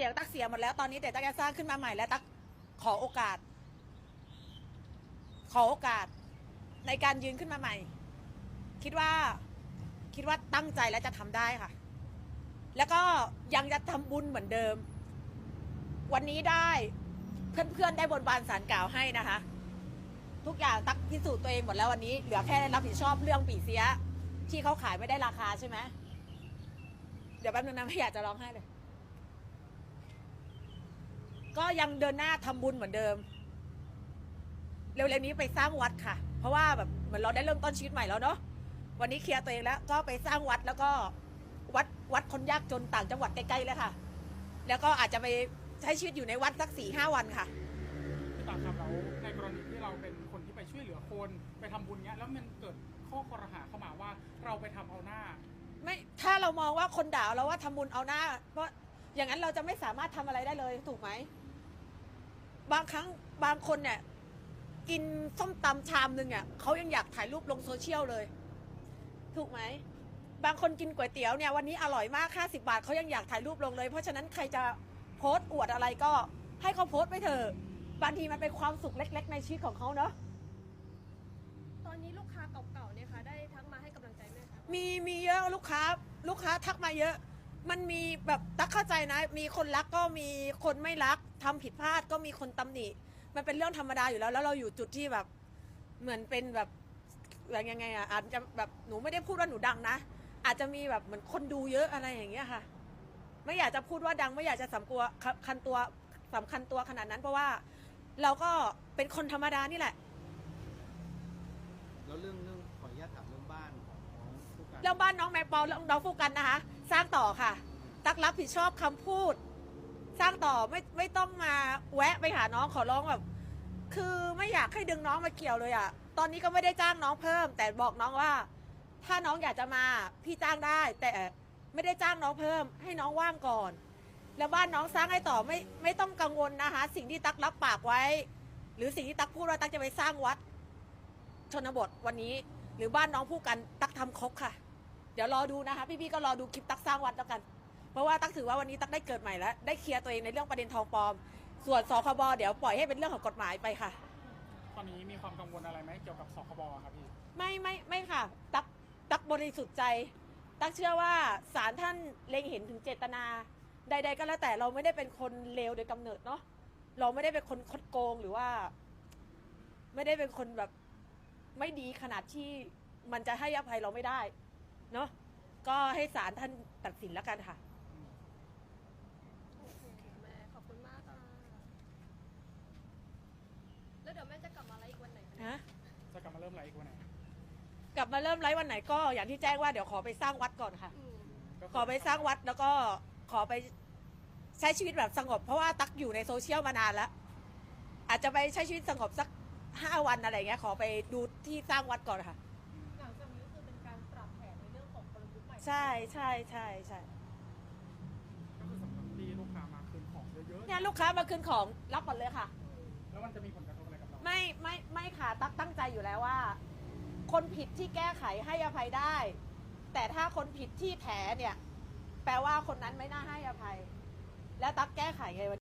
ตี๋ยตักเสียหมดแล้วตอนนี้แต่ตักจะสร้างขึ้นมาใหม่แล้วตักขอโอกาส ขอโอกาสในการยืนขึ้นมาใหม่ คิดว่าคิดว่าตั้งใจและจะทำได้ค่ะ แล้วก็ยังจะทำบุญเหมือนเดิม วันนี้ได้เพื่อนๆได้บนบานสารกล่าวให้นะคะ ทุกอย่างตักพิสูจน์ตัวเองหมดแล้ววันนี้เหลือแค่รับผิดชอบเรื่องปีเสีย ที่เขาขายไม่ได้ราคาใช่ไหมเดี๋ยวแป๊บนึงนะไม่อยากจะร้องไห้เลย ก็ยังเดินหน้าทำบุญเหมือนเดิม เร็วๆนี้ไปสร้างวัดค่ะ เพราะว่าแบบเหมือนเราได้เริ่มต้นชีวิตใหม่แล้วเนาะวันนี้เคลียร์ตัวเองแล้ว ก็ไปสร้างวัดแล้วก็วัดวัดคนยากจนต่างจังหวัดใกล้ๆเลยค่ะ แล้วก็อาจจะไปใช้ชีวิตอยู่ในวัดสักสี่ห้าวันค่ะพี่ตาครับแล้วในกรณีที่เราเป็นคนที่ไปช่วยเหลือคนไปทำบุญเงี้ยแล้วมันเกิดข้อคอรหาเข้ามาว่าเราไปทำเอาหน้า ไม่ถ้าเรามองว่าคนด่าเราว่าทำบุญเอาหน้า เพราะอย่างนั้นเราจะไม่สามารถทำอะไรได้เลยถูกไหม บางครั้งบางคนเนี่ยกินส้มตำชามหนึ่งอะเขายังอยากถ่ายรูปลงโซเชียลเลย ถูกไหม บางคนกินก๋วยเตี๋ยวเนี่ยวันนี้อร่อยมาก50บาทเขายังอยากถ่ายรูปลงเลย เพราะฉะนั้นใครจะโพสต์อวดอะไรก็ให้เขาโพสต์ไปเถอะบางทีมันเป็นความสุขเล็ก ๆ ในชีวิตของเขาเนาะตอนนี้ลูกค้าเก่าๆเนี่ยค่ะได้ทักมาให้กำลังใจไหมคะมีมีเยอะลูกค้า ลูกค้าทักมาเยอะ มันมีแบบตักเข้าใจนะ มีคนรักก็มีคนไม่รัก ทำผิดพลาดก็มีคนตำหนิ มันเป็นเรื่องธรรมดาอยู่แล้ว แล้วเราอยู่จุดที่แบบเหมือนเป็นแบบแบบยังไงอะอาจจะแบบหนูไม่ได้พูดว่าหนูดังนะ อาจจะมีแบบเหมือนคนดูเยอะอะไรอย่างเงี้ยค่ะ ไม่อยากจะพูดว่าดังไม่อยากจะสำคัวคันตัวสำคัญตัวขนาดนั้นเพราะว่า เราก็เป็นคนธรรมดานี่แหละ แล้วเรื่องเรื่องขออนุญาตถามเรื่องบ้านของน้องผู้การเรื่องบ้านน้องแมงปอเรื่องน้องฟูกันนะคะ สร้างต่อค่ะ ตักรับผิดชอบคำพูดสร้างต่อ ไม่ไม่ต้องมาแวะไปหาน้องขอร้องแบบ คือไม่อยากให้ดึงน้องมาเกี่ยวเลยอะ่ะตอนนี้ก็ไม่ได้จ้างน้องเพิ่ม แต่บอกน้องว่า ถ้าน้องอยากจะมาพี่จ้างได้ แต่ไม่ได้จ้างน้องเพิ่ม ให้น้องว่างก่อน แล้วบ้านน้องสร้างให้ต่อไม่ไม่ต้องกังวลนะคะ สิ่งที่ตักรับปากไว้ หรือสิ่งที่ตักพูดว่าตักจะไปสร้างวัด ชนบทวันนี้ หรือบ้านน้องผู้กันตักทำครบค่ะ เดี๋ยวรอดูนะคะ พี่ๆก็รอดูคลิปตักสร้างวัดแล้วกัน เพราะว่าตักถือว่าวันนี้ตักได้เกิดใหม่แล้ว ได้เคลียร์ตัวเองในเรื่องประเด็นทองปลอม ส่วนสคบเดี๋ยวปล่อยให้เป็นเรื่องของกฎหมายไปค่ะ ตอนนี้มีความกังวลอะไรไหมเกี่ยวกับสคบครับพี่ ไม่ไม่ไม่ค่ะ ตักตักบริสุทธิ์ใจ ตักเชื่อว่าศาลท่านเล็งเห็นถึงเจตนา ใด ๆ ก็แล้วแต่เราไม่ได้เป็นคนเลวโดยกำเนิดเนาะเราไม่ได้เป็นคนคดโกงหรือว่า ไม่ได้เป็นคนแบบไม่ดีขนาดที่มันจะให้อภัยเราไม่ได้ เนาะก็ให้ศาลท่านตัดสินแล้วกันค่ะ โอเคแม่ขอบคุณมากค่ะแล้วเดี๋ยวแม่จะกลับมาไลฟ์อีกวันไหนคะเนี่ย ฮะ จะกลับมาเริ่มไลฟ์อีกวันไหนกลับมาเริ่มไลฟ์วันไหนก็อย่างที่แจ้งว่าเดี๋ยวขอไปสร้างวัดก่อนค่ะอืมก็คืขอไปสร้างวัดแล้วก็ขอไปใช้ชีวิตแบบสงบ เพราะว่าตักอยู่ในโซเชียลมานานแล้ว อาจจะไปใช้ชีวิตสงบสักห้าวันอะไรเงี้ยขอไปดูที่สร้างวัดก่อนค่ะ หลังจากนี้คือเป็นการปรับแผนในเรื่องของกลยุทธ์ใหม่ใช่ใช่ใช่ใช่ก็คือสำหรับที่ลูกค้ามาคืนของเยอะเนี่ยลูกค้ามาคืนของรับหมดเลยค่ะ ๆ แล้วมันจะมีผลกระทบอะ ไม่ไม่ไม่ค่ะตักตั้งใจอยู่แล้วว่า คนผิดที่แก้ไขให้อภัยได้ แต่ถ้าคนผิดที่แถเนี่ย แปลว่าคนนั้นไม่น่าให้อภัย แล้วตักแก้ไขไงวัน